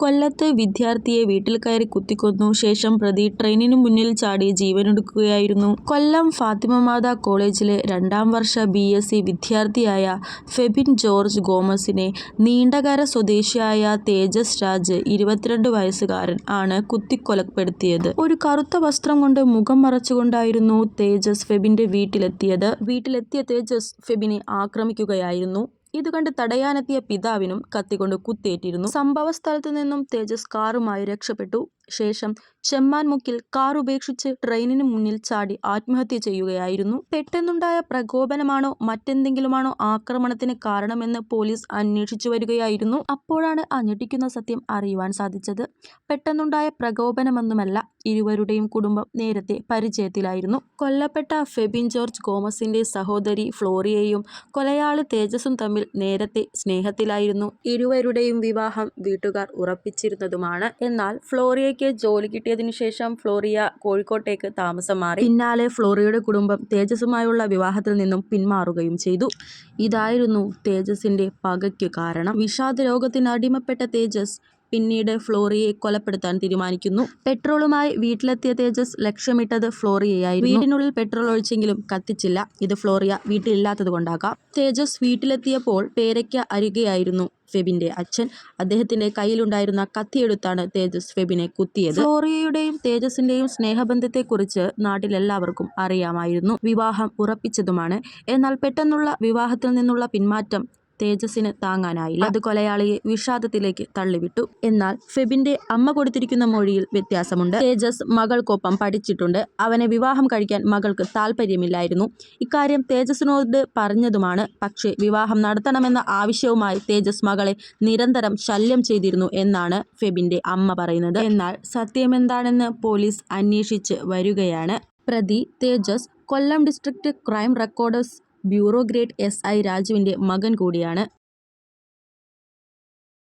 കൊല്ലത്ത് വിദ്യാർത്ഥിയെ വീട്ടിൽ കയറി കുത്തിക്കൊന്നു ശേഷം പ്രതി ട്രെയിനിനു മുന്നിൽ ചാടി ജീവനൊടുക്കുകയായിരുന്നു. കൊല്ലം ഫാത്തിമമാതാ കോളേജിലെ രണ്ടാം വർഷ ബി. എസ്. സി വിദ്യാർത്ഥിയായ ഫെബിൻ ജോർജ് ഗോമസിനെ നീണ്ടകര സ്വദേശിയായ തേജസ് രാജ് ഇരുപത്തിരണ്ട് വയസ്സുകാരൻ ആണ് കുത്തിക്കൊലപ്പെടുത്തിയത്. ഒരു കറുത്ത വസ്ത്രം കൊണ്ട് മുഖം മറച്ചുകൊണ്ടായിരുന്നു തേജസ് ഫെബിന്റെ വീട്ടിലെത്തിയത്. വീട്ടിലെത്തിയ തേജസ് ഫെബിനെ ആക്രമിക്കുകയായിരുന്നു. ഇതുകണ്ട് തടയാനെത്തിയ പിതാവിനും കത്തികൊണ്ട് കുത്തേറ്റിരുന്നു. സംഭവസ്ഥലത്തു നിന്നും തേജസ് കാറുമായി രക്ഷപ്പെട്ടു. ശേഷം ചെമ്മാൻമുക്കിൽ കാർ ഉപേക്ഷിച്ച് ട്രെയിനിന് മുന്നിൽ ചാടി ആത്മഹത്യ ചെയ്യുകയായിരുന്നു. പെട്ടെന്നുണ്ടായ പ്രകോപനമാണോ മറ്റെന്തെങ്കിലുമാണോ ആക്രമണത്തിന് കാരണമെന്ന് പോലീസ് അന്വേഷിച്ചു വരികയായിരുന്നു അപ്പോഴാണ് അഞ്ഞടിക്കുന്ന സത്യം അറിയുവാൻ സാധിച്ചത്. പെട്ടെന്നുണ്ടായ പ്രകോപനമൊന്നുമല്ല. ഇരുവരുടെയും കുടുംബം നേരത്തെ പരിചയത്തിലായിരുന്നു. കൊല്ലപ്പെട്ട ഫെബിൻ ജോർജ് ഗോമസിന്റെ സഹോദരി ഫ്ലോറിയയും കൊലയാളി തേജസും തമ്മിൽ നേരത്തെ സ്നേഹത്തിലായിരുന്നു. ഇരുവരുടെയും വിവാഹം വീട്ടുകാർ ഉറപ്പിച്ചിരുന്നതുമാണ്. എന്നാൽ ഫ്ലോറിയയ്ക്ക് ജോലി കിട്ടിയതിനു ശേഷം ഫ്ലോറിയ കോഴിക്കോട്ടേക്ക് താമസം മാറി. പിന്നാലെ ഫ്ലോറിയയുടെ കുടുംബം തേജസുമായുള്ള വിവാഹത്തിൽ നിന്നും പിന്മാറുകയും ചെയ്തു. ഇതായിരുന്നു തേജസിന്റെ പകയ്ക്കു കാരണം. വിഷാദ വിഷാദരോഗത്തിനടിമപ്പെട്ട തേജസ് പിന്നീട് ഫ്ലോറിയയെ കൊലപ്പെടുത്താൻ തീരുമാനിക്കുന്നു. പെട്രോളുമായി വീട്ടിലെത്തിയ തേജസ് ലക്ഷ്യമിട്ടത് ഫ്ലോറിയയായിരുന്നു വീടിനുള്ളിൽ പെട്രോൾ ഒഴിച്ചെങ്കിലും കത്തിച്ചില്ല. ഇത് ഫ്ലോറിയ വീട്ടിലില്ലാത്തത് കൊണ്ടാകാം തേജസ് വീട്ടിലെത്തിയപ്പോൾ പേരയ്ക്ക അരിയുകയായിരുന്നു ഫെബിന്റെ അച്ഛൻ. അദ്ദേഹത്തിന്റെ കയ്യിലുണ്ടായിരുന്ന കത്തിയെടുത്താണ് തേജസ് ഫെബിനെ കുത്തിയത്. ഫ്ലോറിയയുടെയും തേജസിന്റെയും സ്നേഹബന്ധത്തെക്കുറിച്ച് നാട്ടിലെല്ലാവർക്കും അറിയാമായിരുന്നു. വിവാഹം ഉറപ്പിച്ചതുമാണ്. എന്നാൽ പെട്ടെന്നുള്ള വിവാഹത്തിൽ നിന്നുള്ള പിന്മാറ്റം തേജസിന് താങ്ങാനായില്ല. അത് കൊലയാളിയെ വിഷാദത്തിലേക്ക് തള്ളിവിട്ടു. എന്നാൽ ഫെബിന്റെ അമ്മ കൊടുത്തിരിക്കുന്ന മൊഴിയിൽ വ്യത്യാസമുണ്ട്. തേജസ് മകൾക്കൊപ്പം പഠിച്ചിട്ടുണ്ട്. അവനെ വിവാഹം കഴിക്കാൻ മകൾക്ക് താല്പര്യമില്ലായിരുന്നു ഇക്കാര്യം തേജസിനോട് പറഞ്ഞതുമാണ്. പക്ഷേ വിവാഹം നടത്തണമെന്ന ആവശ്യവുമായി തേജസ് മകളെ നിരന്തരം ശല്യം ചെയ്തിരുന്നു എന്നാണ് ഫെബിന്റെ അമ്മ പറയുന്നത്. എന്നാൽ സത്യമെന്താണെന്ന് പോലീസ് അന്വേഷിച്ച് വരികയാണ് പ്രതി Tejas Kollam district crime records bureau grade S. I രാജുവിന്റെ മകൻ കൂടിയാണ്.